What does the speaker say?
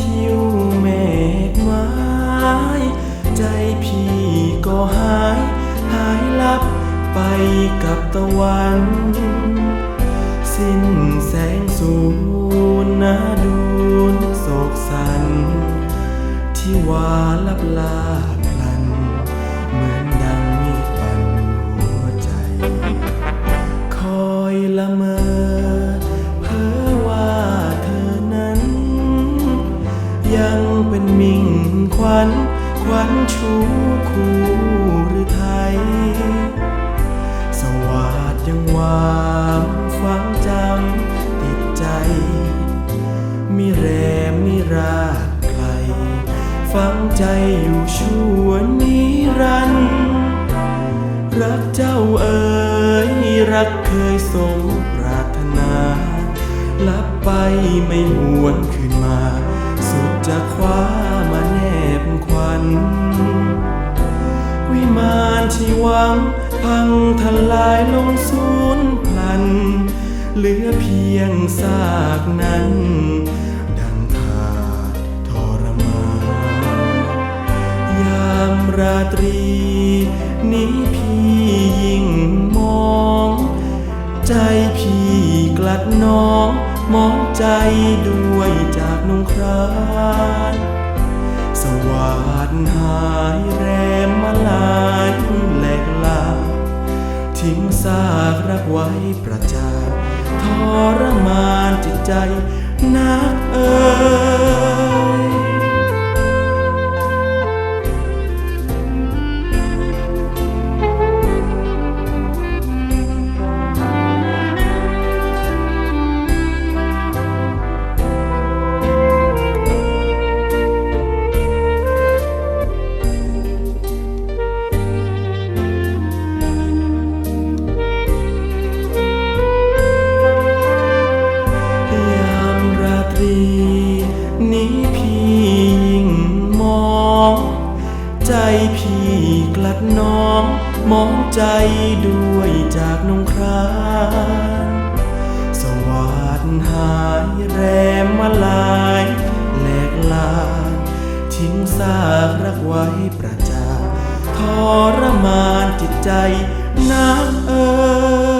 ทิวเมฆไม้ใจพี่ก็หาย หายลับไปกับตะวัน สิ้นแสงสูญนาดูนโศกสัน ที่วาลับลา เป็นมิ่งขวัญขวัญชูคู่หรือไทย สวัสดยังวามฝังจำติดใจ มีแรมมีรากไกลฝังใจอยู่ชั่วนิรันดร์รักเจ้าเอ๋ยรักเคยสมปรารถนาลับไปไม่หวนคืนมา จะคว้ามาแนบควัน วิมานที่หวัง พังทลายลงสูญพลัน เหลือเพียงซากนั้น น้องมองใจด้วยจากนงครานสวัสดหายแรมมาลายแหลกลา ทิ้งซากรักไว้ประจานทรมานจิตใจนักเอ่ย มองใจด้วยจากนงครานสวัสดหายแรมมาลายแหลกลานทิ้งซากรักไว้ประจานทรมานจิตใจนักเอ่ย